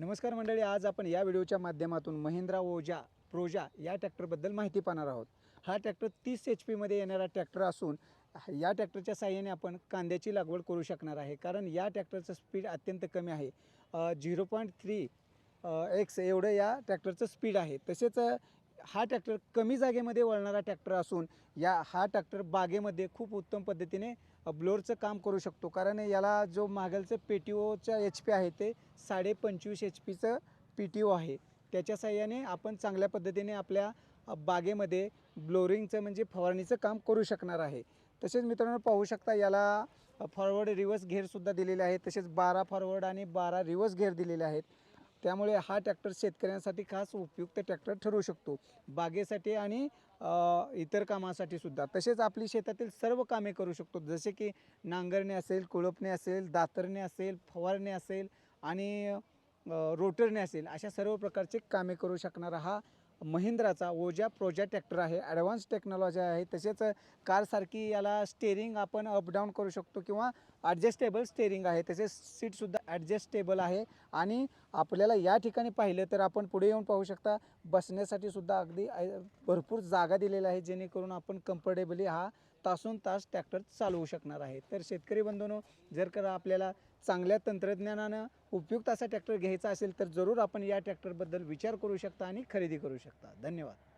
नमस्कार मंडळी आज आपण या व्हिडिओच्या माध्यमातून महिंद्रा ओजा प्रोजा या ट्रॅक्टरबद्दल माहिती पाहणार आहोत. हा ट्रॅक्टर तीस एच पीमध्ये येणारा ट्रॅक्टर असून या ट्रॅक्टरच्या साह्याने आपण कांद्याची लागवड करू शकणार आहे. कारण या ट्रॅक्टरचं स्पीड अत्यंत कमी आहे. झिरो पॉईंट थ्री एक्स एवढं या ट्रॅक्टरचं स्पीड आहे. तसेच हा ट्रॅक्टर कमी जागेमध्ये वळणारा ट्रॅक्टर असून या हा ट्रॅक्टर बागेमध्ये खूप उत्तम पद्धतीने ब्लोअरचं काम करू शकतो. कारण याला जो मागलचं पी टी ओचं एच पी आहे ते साडे पंचवीस एच पीचं पी टी ओ आहे. त्याच्या साह्याने आपण चांगल्या पद्धतीने आपल्या बागेमध्ये ब्लोरिंगचं म्हणजे फवारणीचं काम करू शकणार आहे. तसेच मित्रांनो पाहू शकता याला फॉरवर्ड रिव्हर्स घेरसुद्धा दिलेले आहे तसेच बारा फॉरवर्ड आणि बारा रिवर्स घेर दिलेले आहेत. त्यामुळे हा ट्रॅक्टर शेतकऱ्यांसाठी खास उपयुक्त ट्रॅक्टर ठरू शकतो. बागेसाठी आणि इतर कामासाठी सुद्धा. तसेच आपली शेतातील सर्व कामे करू शकतो. जसे की नांगरणे असेल कुळपणे असेल दातरणे असेल फवारणे असेल आणि रोटरने असेल अशा सर्व प्रकारचे कामे करू शकणारा हा महिंद्राचा ओजा प्रोजा ट्रॅक्टर आहे ॲडव्हान्स टेक्नॉलॉजी आहे तसेच कारसारखी याला स्टेअरिंग आपण अपडाऊन करू शकतो किंवा ॲडजस्टेबल स्टेअरिंग आहे तसेच सीटसुद्धा ॲडजस्टेबल आहे आणि आपल्याला या ठिकाणी पाहिलं तर आपण पुढे येऊन पाहू शकता बसण्यासाठी सुद्धा अगदी भरपूर जागा दिलेला आहे जेणेकरून आपण कम्फर्टेबली हा तासून तास ट्रॅक्टर चालवू शकणार आहे. तर शेतकरी बंधूनो जर का आपल्याला चांगल्या तंत्रज्ञानानं उपयुक्त असा ट्रॅक्टर घ्यायचा असेल तर जरूर आपण या ट्रॅक्टरबद्दल विचार करू शकता आणि खरेदी करू शकता. धन्यवाद.